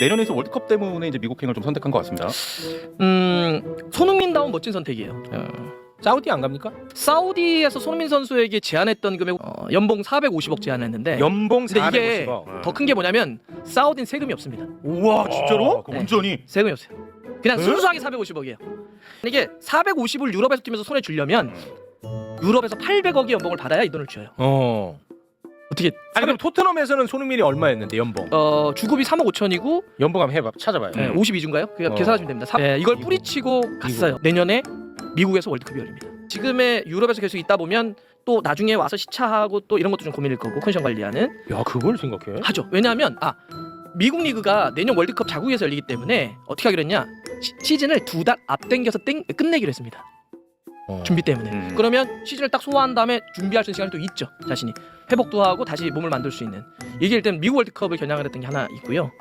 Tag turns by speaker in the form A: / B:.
A: 내년에서 월드컵 때문에 이제 미국행을 좀 선택한 것 같습니다.
B: 음, 손흥민다운 멋진 선택이에요. 어.
C: 사우디 안 갑니까?
B: 사우디에서 손흥민 선수에게 제안했던 금액 어, 연봉 450억 제안했는데
C: 연봉
B: 근데 이게
C: 450억.
B: 더 큰 게 뭐냐면 사우디는 세금이 없습니다.
C: 우와 진짜로?
A: 그
B: 네.
A: 완전히
B: 세금이 없어요. 그냥
C: 에?
B: 순수하게 450억이에요. 이게 450을 유럽에서 뛰면서 손에 주려면 유럽에서 800억의 연봉을 받아야 이 돈을 줘요.
C: 어.
B: 어떻게
C: 아니 그럼 토트넘에서는 손흥민이 얼마였는데 연봉?
B: 어, 주급이 3억 5천이고
C: 연봉 한번 해봐 찾아봐요.
B: 네, 52주인가요? 그냥
C: 어.
B: 계산하시면 됩니다. 사- 네, 이걸 뿌리치고 갔어요. 내년에 미국에서 월드컵이 열립니다. 지금의 유럽에서 계속 있다 보면 또 나중에 와서 시차하고 또 이런 것도 좀 고민일 거고 컨디션 관리하는
C: 야 그걸 생각해?
B: 하죠. 왜냐하면 아 미국 리그가 내년 월드컵 자국에서 열리기 때문에 어떻게 하기로 했냐 시, 시즌을 두 달 앞당겨서 땡, 끝내기로 했습니다.
C: 어.
B: 준비 때문에.
A: 음.
B: 그러면 시즌을 딱 소화한 다음에 준비할 수 있는 시간이 또 있죠. 자신이 회복도 하고 다시 몸을 만들 수 있는. 이게 일단 미국 월드컵을 겨냥을 했던 게 하나 있고요.